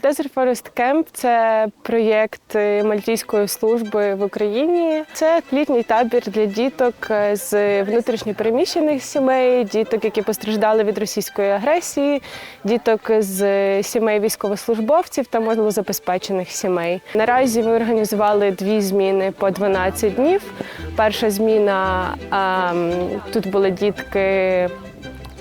Desert Forest Camp – це проєкт Мальтійської служби в Україні. Це літній табір для діток з внутрішньопереміщених сімей, діток, які постраждали від російської агресії, діток з сімей військовослужбовців та малозабезпечених сімей. Наразі ми організували дві зміни по 12 днів. Перша зміна ем, тут були дітки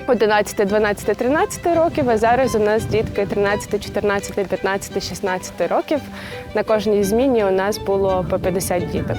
11, 12, 13 років, а зараз у нас дітки 13, 14, 15, 16 років. На кожній зміні у нас було по 50 діток.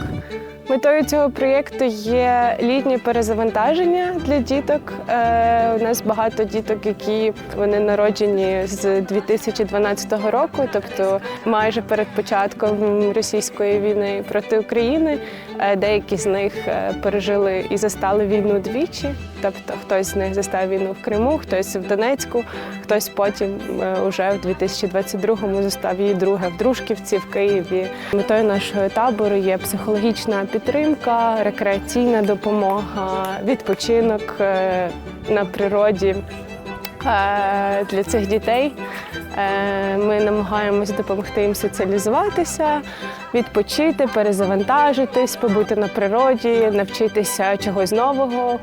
Метою цього проєкту є літнє перезавантаження для діток. Е, у нас багато діток, які вони народжені з 2012 року, тобто майже перед початком російської війни проти України. Е, деякі з них е, пережили і застали війну двічі. Тобто хтось з них застав війну в Криму, хтось в Донецьку, хтось потім уже в 2022-му застав її друге в Дружківці в Києві. Метою нашого табору є психологічна підтримка, рекреаційна допомога, відпочинок е, на природі. Е, Для цих дітей Е, ми намагаємось допомогти їм соціалізуватися, відпочити, перезавантажитись, побути на природі, навчитися чогось нового.